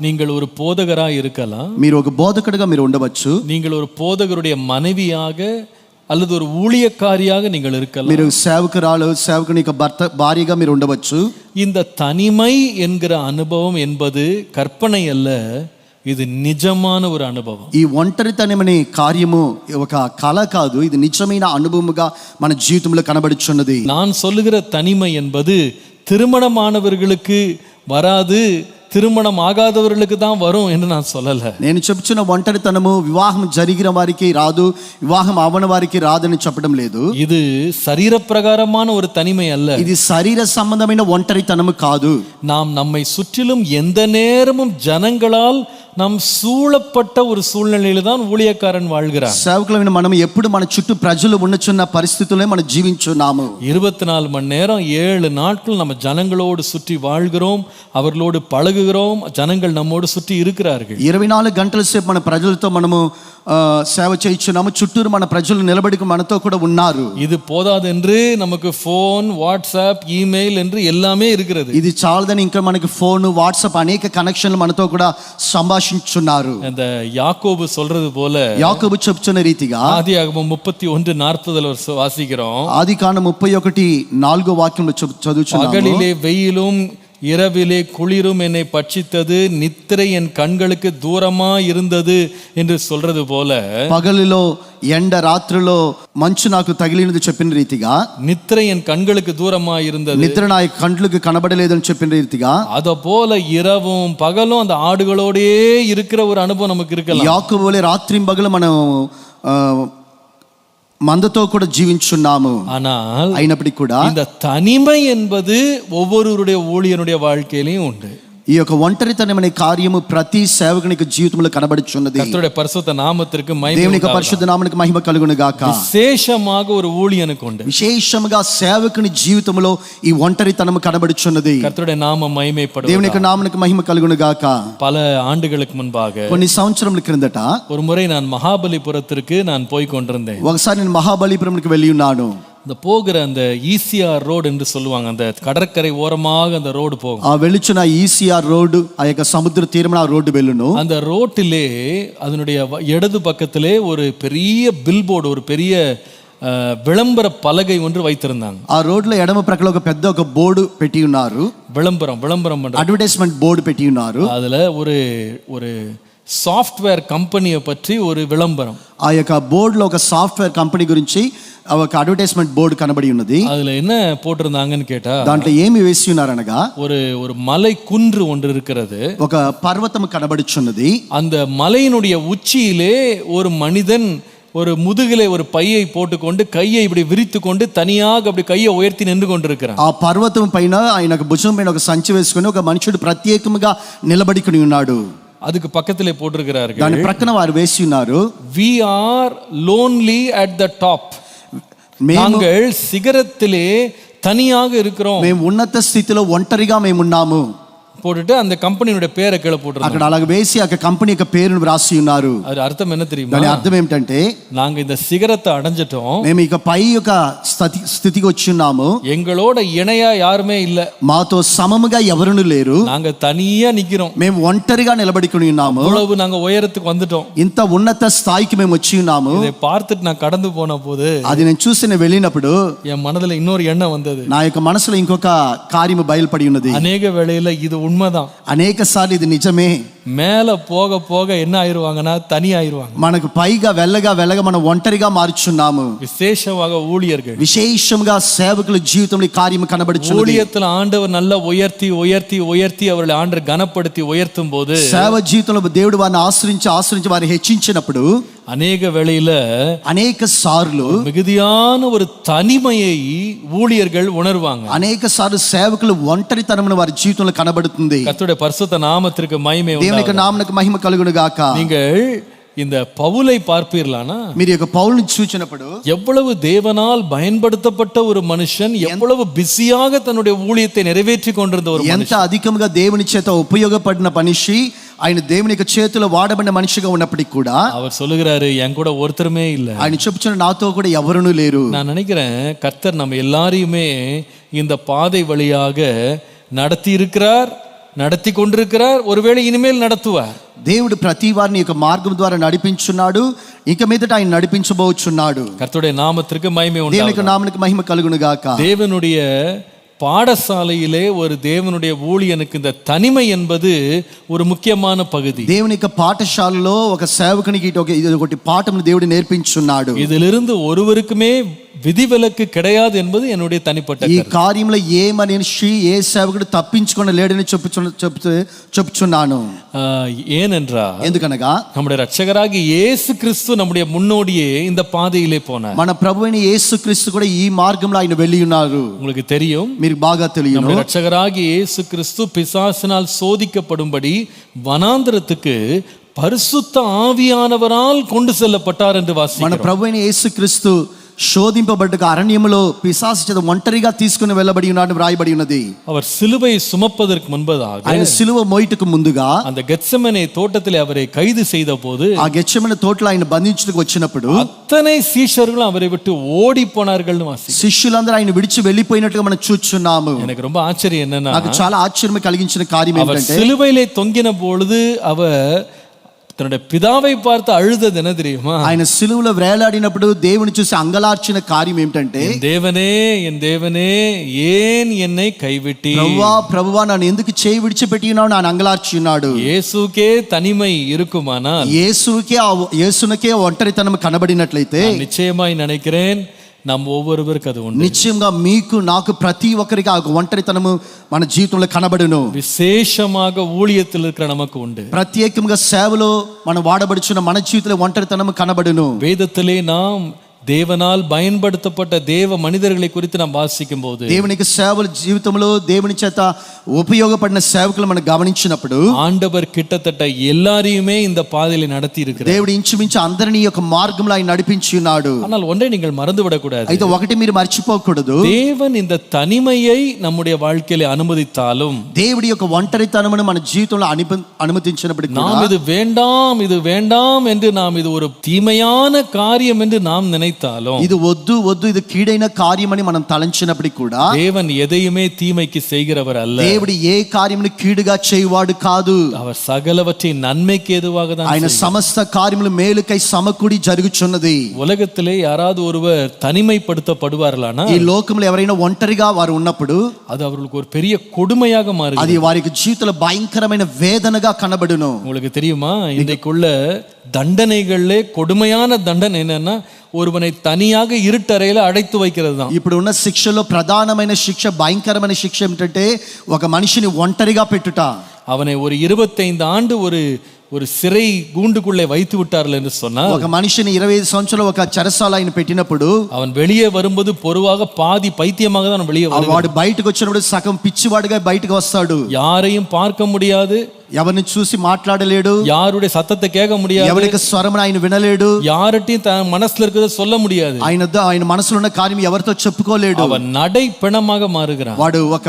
நீங்கள் ஒரு போதகராய் இருக்கலாம் మీరు ఒక బోధకుడిగా మీరు ఉండవచ్చు நீங்கள் ஒரு போதகருடைய மனைவியாக அல்லது ஒரு ஊழியக்காரியாக நீங்கள் இருக்கலாம் మీరు సేవకురాలు సేవకుని యొక్క భర్త భార్యగా మీరు ఉండవచ్చు இந்த தனிமை என்கிற அனுபவம் என்பது கற்பனை அல்ல இது நிஜமான ஒரு அனுபவம் ఈ ఒంటరితనం అనే కార్యము ఒక కళ కాదు ఇది నిజమైన అనుభవముగా మన జీవితంలో కనబడుచున్నది நான் சொல்லுகிற தனிமை என்பது திருமணமானவர்களுக்கு வராது திருமணம் ஆகாதவர்களுக்கு தான் வரும் என்று நான் சொல்லல నేను చెప్తున్న ఒంటరితనము వివాహం జరిగిన వారికి రాదు వివాహం అవని వారికి రాదని చెప్పడం లేదు இது சரீரப்பிரகாரமான ஒரு தனிமை அல்ல ఇది శరీర సంబంధమైన ఒంటరితనము కాదు நாம் நம்மை சுற்றிலும் எந்த நேரமும் ஜனங்களால் நாம் சூழப்பட்ட ஒரு சூழ்நிலையில தான் ஊழியக்காரன் வாழ்கிறான் సేవకులమైన మనం ఎప్పుడు మన చుట్టూ ప్రజలు ఉన్నచున్న పరిస్థితుల్లో మనం జీవించున్నాము இருபத்தி நாலு மணி நேரம் ஏழு நாட்கள் நம்ம ஜனங்களோடு சுற்றி வாழ்கிறோம் அவர்களோடு பழகுகிறோம் ஜனங்கள் நம்மோடு சுற்றி இருக்கிறார்கள் ఇరవై నాలుగు గంటల సేపు మన ప్రజలతో మనము ఆ, సేవ చేయించున్నాము చుట్టూరు మన ప్రజలు నిలబడి మనతో కూడా ఉన్నారు இது போதாதென்று நமக்கு ஃபோன் வாட்ஸ்அப் இமெயில் என்று எல்லாமே இருக்கிறது ఇది చాలదని ఇంకా మనకి ఫోన్ వాట్సాప్ అనేక కనెక్షన్లు మనతో కూడా సంభాషించున్నారు அந்த யாக்கோபு சொல்றது போல యాకోబు చెప్తున్న రీతిగా ஆதியாகமம் முப்பத்தி ஒன்று நாற்பதுல வாசிக்கிறோம் ఆది కాండ ముప్పై ఒకటి నాలుగో వాక్యంలో చెప్- చదువుచున్నాము பகலிலே வெயிலும் இரவிலே குளிரும் என்னை பட்சித்தது நித்திரை என் கண்களுக்கு தூரமா இருந்தது என்று சொல்றது போல పగలులో ఎండ రాత్రిలో మంచు నాకు తగిలినది చెప్పిన రీతిగా நித்திரை என் கண்களுக்கு தூரமா இருந்தது నిద్ర నా కండ్లకు కనబడలేదని చెప్పిన రీతిగా அத போல இரவும் பகலும் அந்த ஆடுகளோடே இருக்கிற ஒரு அனுபவம் நமக்கு இருக்கலாம் యాకోబు వలె రాత్రి పగలు మనం ఆ, మందతో కూడా జీవించున్నాము ஆனால் అయినప్పటికీ కూడా இந்த தனிமை என்பது ஒவ்வொருவருடைய ஊழியனுடைய வாழ்க்கையிலையும் உண்டு ఈ యొక్క ఒంటరితనమనే కార్యము ప్రతి సేవకునికి జీవితంలో కనబడుచున్నది கர்த்தருடைய பரிசுத்த நாமத்திற்கு மகிமை దేవుని యొక్క உண்டாவதாக. పరిశుద్ధ నామమునకు మహిమ కలుగును గాక விசேஷமாக ஒரு ஊழியனுக்கு உண்டு విశేషముగా సేవకుని జీవితంలో ఈ ఒంటరితనము కనబడుచున్నది கர்த்தருடைய நாம దేవుని యొక్క மகிமைப்படுவதாக నామమునకు మహిమ కలుగును గాక பல ఆండుகளுக்கு முன்பாக కొన్ని సంవత్సరముల క్రిందట ஒரு முறை நான் மகாபலிபுரத்திற்கு நான் போய் கொண்டிருந்தேன் ఒకసారి నేను మహాబలిపురంకి వెళ్ళి ఉన్నాను இந்த போகிற அந்த ஈசிஆர் ரோடு என்று சொல்லுவாங்க அந்த கடற்கரை ஓரமாக அந்த ரோடு போகும் ఆ వెళ్ళుచున్న ఈసీఆర్ రోడ్డు ఆ యొక్క సముద్ర తీరమున ఆ రోడ్డు వెళ్ళును அந்த ரோட்டிலே அதனுடைய வ- இடது பக்கத்திலே ஒரு பெரிய பில்போர்டு ஒரு பெரிய அஹ், விளம்பர பலகை ஒன்று வைத்திருந்தாங்க ఆ రోడ్లో ఎడమ ప్రక్కల ఒక పెద్ద ఒక బోర్డు పెట్టి ఉన్నారు விளம்பரம் விளம்பரம் பண்ற అడ్వర్టైజ్మెంట్ బోర్డు పెట్టి ఉన్నారు அதுல ஒரு ஒரு சாஃப்ட்வேர் கம்பெனியை பற்றி ஒரு விளம்பரம் ఆ యొక్క బోర్డులో ఒక సాఫ్ట్వేర్ కంపెనీ గురించి ఆ ఒక అడ్వర్టైజ్మెంట్ బోర్డు కనబడి ఉన్నది அதுல என்ன போட்டிருந்தாங்கன்னு கேட்டா దాంట్లో ఏమి వేసి ఉన్నారనగా ஒரு ஒரு மலை குன்று ஒன்று இருக்கிறது ఒక పర్వతం కనబడుచున్నది அந்த மலையினுடைய உச்சியிலே ஒரு மனிதன் ஒரு முதுகிலே ஒரு பையை போட்டுக்கொண்டு கையை இப்படி விரித்து கொண்டு தனியாக அப்படி கையை உயர்த்தி நின்று கொண்டிருக்கிறான் ఆ పర్వతం పైన ఆయన ఒక భుజం పైన ఒక సంచి వేసుకుని ఒక మనుషుడు ప్రత్యేకముగా నిలబడికుని ఉన్నాడు அதுக்கு பக்கத்திலே போட்டிருக்கிறார்கள் దాని ప్రక్కన వారు వేసి ఉన్నారు we are lonely at the top నాంగల్ సిగరత్తులే తనియాగా ఇరుకురాం మేము ఉన్నత స్థితిలో ఒంటరిగా మేము ఉన్నాము போட்டுட்டு அந்த கம்பெனியுடைய பேரை கீழே போட்டிருந்தாங்க అక్కడ అలాగ వేసి ఆ కంపెనీ యొక్క పేరును రాసి ఉన్నారు அது అర్థం என்ன தெரியுமா దాని అర్థం ఏమిటంటే நாங்க இந்த சிகரத்தை அடைஞ்சிட்டோம் మేము ఇక పై యొక్క స్థితి స్థితికి వచ్చి ఉన్నాము எங்களோட இணையா யாருமே இல்ல మాతో సమముగా ఎవరును లేరు நாங்க தனியா நிக்கிறோம் మేము ఒంటరిగా నిలబడుకుని ఉన్నాము இவ்வளவு நாங்க உயரத்துக்கு வந்துட்டோம் ఇంత ఉన్నత స్థాయికి మేము వచ్చి ఉన్నాము இதை பார்த்துட்டு நான் கடந்து போன போது అది నేను చూసి నేను వెళ్ళినప్పుడు என் மனதுல இன்னொரு எண்ணம் வந்தது నా యొక్క మనసులో ఇంకొక కార్యము బయలుపడి ఉన్నది அநேக வேளையில இது உண்மைதான் అనేక సార్లు ఇది నిజమే மேல போக போக என்ன ஆயிருவாங்கன்னா தனி ஆயிருவாங்க మనకు పైగా వెళ్ళగా వెళ్ళగా మనం ఒంటరిగా మారుచున్నాము விசேஷமாக ஊழியர்கள் విశేషంగా సేవకుల జీవితంలో ఈ కార్యము కనబడుచున్నది ஊழியத்துல ஆண்டவர் நல்லா உயர்த்தி உயர்த்தி உயர்த்தி அவர்களை ஆண்டவர் கனப்படுத்தி உயர்த்தும் போது సేవ జీవితంలో దేవుడు వారిని ఆశ్రయించి ఆశ్రయించి వారిని హెచ్చించినప్పుడు அநேக வேளையில అనేక సార్లు மிகுதியான ஒரு தனிமையை ஊழியர்கள் உணர்வாங்க అనేక సార్లు సేవకులు ఒంటరితనమును వారి జీవితంలో కనబడుతుంది கர்த்தருடைய பரிசுத்த நாமத்திற்கு மகிமை దేవుని యొక్క உண்டாவதாக. నామనకు మహిమ కలుగును గాక நீங்கள் இந்த பவுலை பார்ப்பீர்களானா మీరు ఈ యొక్క పౌరుని చూచినప్పుడు எவ்வளவு தேவனால் பயன்படுத்தப்பட்ட ஒரு மனுஷன் எவ்வளவு பிஸியாக தன்னுடைய ஊழியத்தை நிறைவேற்றி கொண்டிருந்த ஒரு மனுஷன் ఎంత అధికముగా దేవుని చేత ఉపయోగపడిన మనిషి ఆయన దేవుని యొక్క చేతిలో వాడబడిన మనిషిగా ఉన్నప్పటికీ కూడా அவர் சொல்லுகிறாரு என் கூட ஒருத்தருமே இல்ல ఆయన చెప్పుచున్న నాతో కూడా ఎవరునూ లేరు நான் நினைக்கிறேன் கர்த்தர் நம்ம எல்லாரையுமே இந்த பாதை வழியாக நடத்தி இருக்கிறார் நடத்தி கொண்டிருக்கிறார் ஒருவேளை இனிமேல் நடத்துவார் దేవుడు ప్రతి వారిని యొక్క మార్గం ద్వారా నడిపించున్నాడు ఇక మీదట ఆయన నడిపించబోచున్నాడు கர்த்தருடைய நாமத்திற்கு மகிமை దేవుని உண்டாகும் యొక్క నామనికి మహిమ కలుగును గాక தேவனுடைய பாடசாலையிலே ஒரு தேவனுடைய ஊழியனுக்கு இந்த தனிமை என்பது ஒரு முக்கியமான பகுதி దేవుని యొక్క పాఠశాలలో ఒక సేవకునికి ఇటు ఒక ఇది ఒకటి పాఠమును దేవుడు నేర్పించున్నాడు இதிலிருந்து ஒருவருக்குமே விதிவிலக்கு கிடையாது என்பது என்னுடைய தனிப்பட்ட ఈ கருத்து. కార్యంలో ఏ మనిషి ఏ సేవకుడు తప్పించుకుని లేడని చెప్పుచు చెప్తూ చెప్పుచున్నాను ஆஹ், ஏனென்றால் ఎందుకనగా நம்முடைய ரட்சகராகி இயேசு கிறிஸ்து நம்முடைய முன்னோடியே இந்த பாதையிலே போனார் మన ప్రభు అయిన యేసుక్రీస్తు కూడా ఈ మార్గంలో ఆయన వెళ్ళి ఉన్నారు உங்களுக்கு தெரியும் మీరు బాగా తెలియను நம்முடைய ரட்சகராகி இயேசு கிறிஸ்து பிசாசினால் சோதிக்கப்படும்படி வனாந்திரத்துக்கு பரிசுத்த ஆவியானவரால் கொண்டு செல்லப்பட்டார் என்று మన வாசிக்கிறோம் ప్రభు అయిన యేసుక్రీస్తు శోధింపబడ్డ అరణ్యములో పిశాసు చేత ఒంటరిగా తీసుకుని వెళ్ళబడి ఉన్నాడు వ్రాయబడి ఉన్నది அவர் சிலுவை சுமப்பதற்கு முன்பதாக ఆయన సిలువ మోయిటకు ముందుగా அந்த கெத்செமனே தோட்டத்தில் அவரை கைது செய்த போது ఆ గెచ్చమైన తోటలో ఆయన బంధించుటకు వచ్చినప్పుడు அத்தனை சீஷர்களும் அவரை விட்டு ஓடி போனார்கள்னு வாசி శిష్యులందరూ ఆయన విడిచి వెళ్ళిపోయినట్టుగా మనం చూచున్నాము எனக்கு ரொம்ப ஆச்சரியம் என்னன்னா నాకు చాలా ఆశ్చర్యం కలిగించిన కార్యం அவர் ఏంటంటే சிலுவையிலே தொங்கின பொழுது அவர் தன்னுடைய பிதாவை பார்த்து அழுதது என்ன தெரியுமா ఆయన సిలువలో వేలాడినప్పుడు దేవుని చూసి అంగలార్చిన కార్యం ఏమిటంటే என் தேவனே என் தேவனே ஏன் என்னை கைவிட்டி ప్రభువా ప్రభువా నన్ను ఎందుకు చేయి విడిచిపెట్టి ఉన్నావు నన్ను అంగలార్చి ఉన్నాడు இயேசுக்கே தனிமை இருக்குமானால் యేసుకే ఆ యేసునకే ఒంటరితనం కనబడినట్లయితే நான் நிச்சயமாய் நினைக்கிறேன் நம் ஒவ்வொருவருக்கு அது உண்டு నిశ్చయంగా మీకు నాకు ప్రతి ఒక్కరికి ఆ ఒంటరితనము మన జీవితంలో కనబడును விசேஷமாக ஊழியத்தில் இருக்கிற நமக்கு உண்டு ప్రత్యేకంగా సేవలో మనం వాడబడుచున్న మన జీవితంలో ఒంటరితనము కనబడును வேதத்திலே நாம் தேவனால் பயன்படுத்தப்பட்ட தேவ மனிதர்களை குறித்து நாம் வாசிக்கும் போது దేవునికి సేవల జీవితంలో దేవుని చేత ఉపయోగపడిన సేవకులు మనం గమనించినప్పుడు ஆண்டவர் கிட்டத்தட்ட எல்லாரையுமே இந்த பாதையில நடத்தி இருக்கிறார் దేవుడు ఇంచుమించు అందరినీ ఈ యొక్క మార్గంలో ఆయన నడిపించి ఉన్నాడు ஆனால் ஒன்றை நீங்கள் மறந்து விடக்கூடாது అయితే ఒకటి మీరు మర్చిపోకూడదు தேவன் இந்த தனிமையை நம்முடைய வாழ்க்கையில அனுமதித்தாலும் దేవుడి యొక్క ఒంటరితనమును మన జీవితంలో అనుప- అనుమతించినప్పటికీ కూడా நாம் இது வேண்டாம் இது வேண்டாம் என்று நாம் இது ஒரு தீமையான காரியம் என்று நாம் நினைத்தாலும் ఇది వద్దు వద్దు ఇది కీడైన కార్యం అని మనం తలంచినప్పటికీ కూడా தேவன் எதையுமே தீமைக்கு செய்கிறவர் அல்ல దేవుడు ఏ కార్యమును కీడుగా చేయువాడు కాదు அவர் சகலவற்றை நன்மைக்கு எதுவாக தான் ఆయన సమస్త కార్యములు మేలుకై సమకూడి జరుగుచున్నది உலகத்திலே யாராவது ஒருவர் தனிமைப்படுத்தப்படுவார்களானா ఈ లోకంలో ఎవరైనా ఒంటరిగా వారు ఉన్నప్పుడు அது அவர்களுக்கு ஒரு பெரிய கொடுமையாக மாறுகிறது అది వారికి జీవితంలో భయంకరమైన వేదనగా కనబడును உங்களுக்கு தெரியுமா இன்றைக்குள்ள தண்டனைகள்ல கொடுமையான தண்டனை என்னன்னா ஒருவனை தனியாக இருட்டறையில அடைத்து வைக்கிறது தான் ఇప్పుడు ఉన్న శిక్షలో ప్రధానమైన శిక్ష భయంకరమైన శిక్ష ఏమిటంటే ఒక మనిషిని ఒంటరిగా పెట్టుట அவனை ஒரு இருபத்தைந்து ஆண்டு ஒரு ஒரு சிறை கூண்டுக்குள்ளே வைத்து விட்டார்கள் என்று சொன்னால் ఒక మనిషిని ఇరవై ఐదు సంవత్సరాలు ఒక చెరసాల ఆయన పెట్టినప్పుడు அவன் வெளியே வரும்போது பொதுவாக பாதி பைத்தியமாக தான் வெளியே ఆ வருவான் వాడు బయటకు వచ్చినప్పుడు సగం పిచ్చివాడుగా బయటకు వస్తాడు யாரையும் பார்க்க முடியாது ఎవరిని చూసి మాట్లాడలేడు யாருடைய சத்தத்தை கேட்க முடியாது ఎవరికి స్వరం ఆయన వినలేడు யார்கிட்டயும் தன் மனசுல இருக்கிறத சொல்ல முடியாது ఆయన వద్ద- ఆయన మనసులో ఉన్న కార్యం ఎవరితో చెప్పుకోలేడు அவன் நடை பிணமாக மாறுகிறான் వాడు ఒక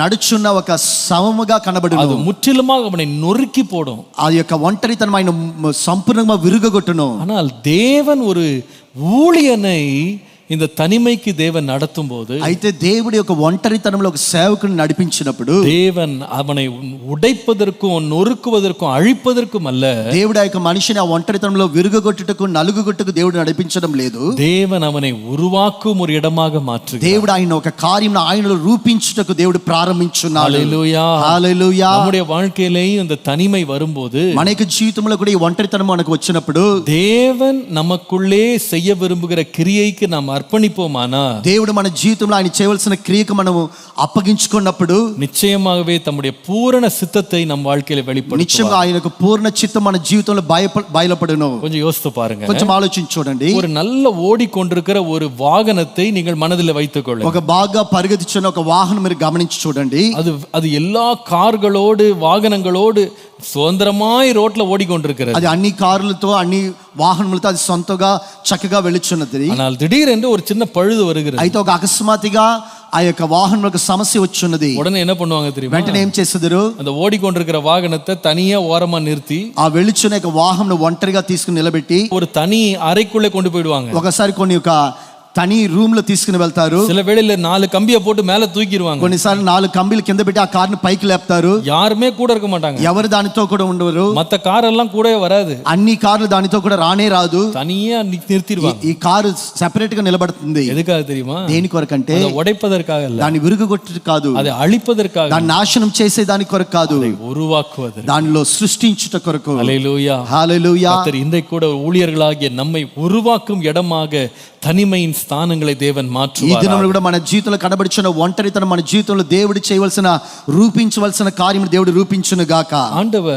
నడుచున్న ఒక శవముగా కనబడును அது முற்றிலுமாக அவனை நொறுக்கி போடும் ఆ యొక్క ఒంటరితనం ఆయన మ- సంపూర్ణంగా విరుగగొట్టును ஆனால் தேவன் ஒரு ஊழியனை இந்த தனிமைக்கு தேவன் நடத்தும் போது అయితే దేవుడి యొక్క ఒంటరితనంలో ఒక సేవకుని నడిపించినప్పుడు தேவன் அவனை உடைப்பதற்கும் நொறுக்குவதற்கும் அழிப்பதற்கும் அல்ல దేవుడు ఆ యొక్క మనిషిని ఆ ఒంటరితనంలో విరుగగొట్టుటకు నలుగుగొట్టుకు దేవుడు నడిపించడం లేదు தேவன் அவனை உருவாக்கும் ஒரு இடமாக மாற்றுகிறார் దేవుడు ఆయన ఒక కార్యం ఆయనలో రూపించుటకు దేవుడు ప్రారంభించున్నాడు ஹalleluya. హల్లెలూయా. நம்முடைய வாழ்க்கையிலேயும் இந்த தனிமை வரும்போது మన యొక్క జీవితంలో కూడా ఈ ఒంటరితనం మనకు వచ్చినప్పుడు தேவன் நமக்குள்ளே செய்ய விரும்புகிற கிரியைக்கு நாம் அர்ப்பணிப்போமானா దేవుడు మన జీవితంలో ఆయన చేయవలసిన క్రియకు మనము అప్పగించుకున్నప్పుడు நிச்சயமாகவே தம்முடைய பூரண சித்தத்தை நம் வாழ்க்கையில வெளிப்படும் నిత్యంగా ఆయన యొక్క పూర్ణ చిత్తం మన జీవితంలో బయప బయలుపడును கொஞ்சம் யோசித்து பாருங்க కొంచెం ఆలోచించి చూడండి ஒரு நல்ல ஓடிக்கொண்டிருக்கிற ஒரு வாகனத்தை நீங்கள் மனதில் வைத்துக் கொள்ளுங்க ఒక బాగా పరిగెత్తుచున్న ఒక వాహనం మీరు గమనించి చూడండి அது அது எல்லா கார்களோடு வாகனங்களோடு சுதந்திரமாய் ரோட்ல ஓடிக்கொண்டிருக்கிறது అది అన్ని కారులతో అన్ని వాహనములతో అది సొంతగా చక్కగా వెళ్ళుచున్నది ஆனால் திடீரென்று ஒரு சின்ன பழுது வருகிறது అయితే ఒక అకస్మాత్తుగా ఆ యొక్క వాహనంలో సమస్య వచ్చున్నది உடனே என்ன பண்ணுவாங்க தெரியுமா వెంటనే ఏం చేసేదారు அந்த ஓடிக்கொண்டிருக்கிற வாகனத்தை தனியா ஓரமா நிறுத்தி ఆ వెళ్ళుచున్న యొక్క వాహనం ఒంటరిగా తీసుకుని నిలబెట్టి ஒரு தனி அறைக்குள்ளே கொண்டு போயிடுவாங்க ఒకసారి కొన్ని ఒక தனி ரூம்ல లో తీసుకుని వెళ్తారు சில வேளையில நாலு கம்பியை போட்டு மேல தூக்கிடுவாங்க. கொஞ்சம் நாலு కంబీలు కింద పెట్టి ఆ కారుని పైకి లేపుతారు யாருமே கூட இருக்க மாட்டாங்க. ఎవరు தானித்தோ கூட ఉండరు மத்த கார் எல்லாம் கூடவே வராது. అన్ని కార్లు தானித்தோ கூட రానే ராது. தனியா நி- நிறுத்திடுவாங்க. ఈ కారు సెపరేట్ గా నిలబడుతుంది எதுக்காக தெரியுமா? దేని కొరకంటే அதை உடைப்பதற்காக இல்ல. దాన్ని విరుగుగొట్టు కాదు அதை அழிப்பதற்காக దాన్ని నాశనం చేసే దాని కొరకు కాదు இல்லை, உருவாக்குவதற்கு దానిలో సృష్టించుట కొరకు அலையிலூயா హాలెలూయా கர்த்தர் இன்றைக்கு கூட ஊழியர்களாகிய நம்மை உருவாக்கும் இடமாக தனிமையின் స్థానంగళై దేవుని మార్చు ఈ దినంలో కూడా మన జీవితంలో కనబడుచున్న ఒంటరితనం మన జీవితంలో దేవుడు చేయవలసిన రూపించవలసిన కార్యం దేవుడు రూపించును గాక ఆండవ